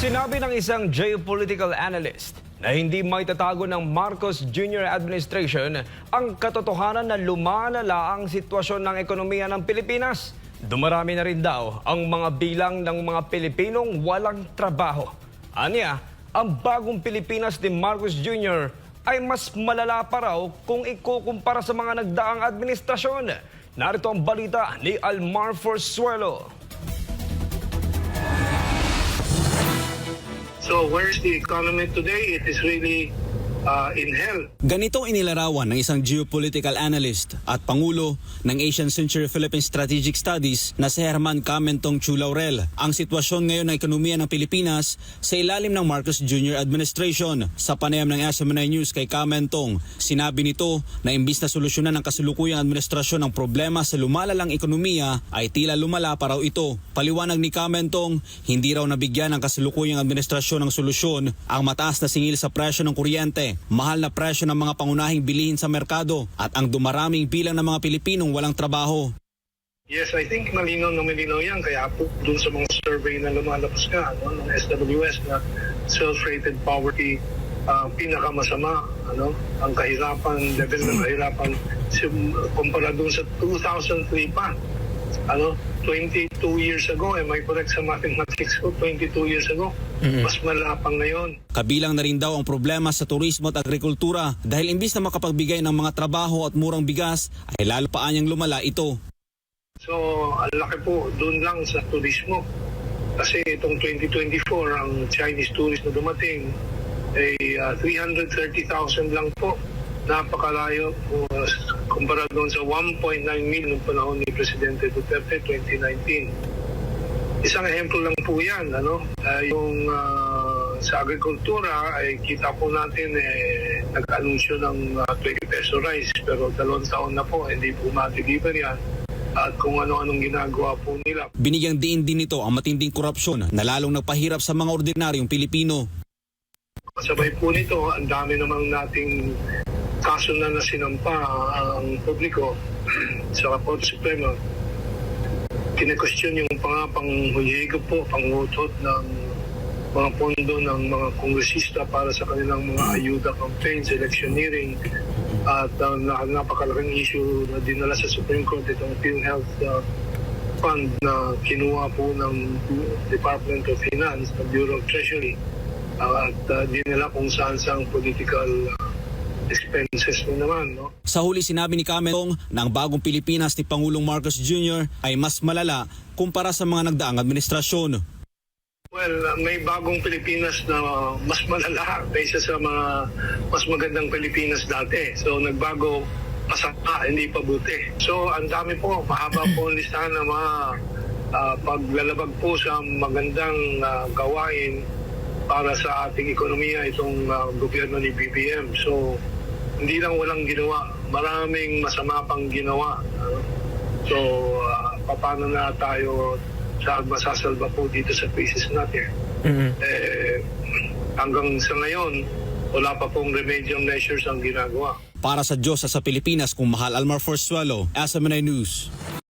Sinabi ng isang geopolitical analyst na hindi may tatago ng Marcos Jr. administration ang katotohanan na lumalala ang sitwasyon ng ekonomiya ng Pilipinas. Dumarami na rin daw ang mga bilang ng mga Pilipinong walang trabaho. Anya, ang bagong Pilipinas ni Marcos Jr. ay mas malala pa raw kung ikukumpara sa mga nagdaang administrasyon. Narito ang balita ni Almar Forsuelo. So where's the economy today? It is really uh, in hell. Ganito inilarawan ng isang geopolitical analyst at pangulo ng Asian Century Philippine Strategic Studies na si Herman Camentong Chulaurel ang sitwasyon ngayon ng ekonomiya ng Pilipinas sa ilalim ng Marcos Jr. Administration. Sa panayam ng SMNI News kay Camentong, sinabi nito na imbis na solusyonan ng kasulukuyang administrasyon ang problema sa lumalalang ekonomiya ay tila lumala pa raw ito. Paliwanag ni Camentong, hindi raw nabigyan ng kasulukuyang administrasyon ng solusyon ang mataas na singil sa presyo ng kuryente, mahal na presyo ng mga pangunahing bilihin sa merkado at ang dumaraming bilang ng mga Pilipinong walang trabaho. Yes, I think malinaw na malinaw yan. Kaya po dun sa mga survey na lumalabas ka no, ng SWS na self-rated poverty uh, pinakamasama. Ano, ang kahirapan, level ng kahirapan kumpara dun sa 2003 pa. Ano, 22 years ago, am I correct sa mathematics ko? 22 years ago, mas malapang ngayon. Kabilang na rin daw ang problema sa turismo at agrikultura dahil imbis na makapagbigay ng mga trabaho at murang bigas ay lalo pa anyang lumala ito. So, ang laki po doon lang sa turismo. Kasi itong 2024, ang Chinese tourist na dumating ay ah, 330,000 lang po. Napakalayo po uh, kumpara doon sa 1.9 million noong panahon ni Presidente Duterte 2019. Isang ehemplo lang po yan. Ano? Ah, yung ah, sa agrikultura ay kita po natin eh, nag-anunsyo ng ah, 20 peso rice pero dalawang taon na po hindi po ma-deliver yan at kung ano-anong ginagawa po nila. Binigyang diin din nito ang matinding korupsyon na lalong nagpahirap sa mga ordinaryong Pilipino. Kasabay po nito, ang dami namang nating kaso na nasinampa ang publiko sa Korte Suprema. Kine-question yung mga panghuyego po, pangutot ng mga pondo ng mga kongresista para sa kanilang mga ayuda campaigns, electioneering, at uh, na- napakalaking issue na dinala sa Supreme Court itong PhilHealth uh, fund na kinuha po ng Department of Finance, ng Bureau of Treasury, uh, at uh, dinala kung saan saan political expenses mo naman. No? Sa huli sinabi ni Cametong na ang bagong Pilipinas ni Pangulong Marcos Jr. ay mas malala kumpara sa mga nagdaang administrasyon. Well, uh, may bagong Pilipinas na mas malala kaysa sa mga mas magandang Pilipinas dati. So nagbago masama, hindi pa buti. So ang dami po, mahaba po ang listahan ng mga ah, paglalabag po sa magandang ah, gawain para sa ating ekonomiya itong ah, gobyerno ni BBM. So hindi lang walang ginawa, maraming masama pang ginawa. So ah, paano na tayo sa masasalba po dito sa crisis natin? Eh, hanggang sa ngayon, wala pa pong remedial measures ang ginagawa. Para sa Diyos sa Pilipinas kung mahal Almar Forsuelo, SMNI News.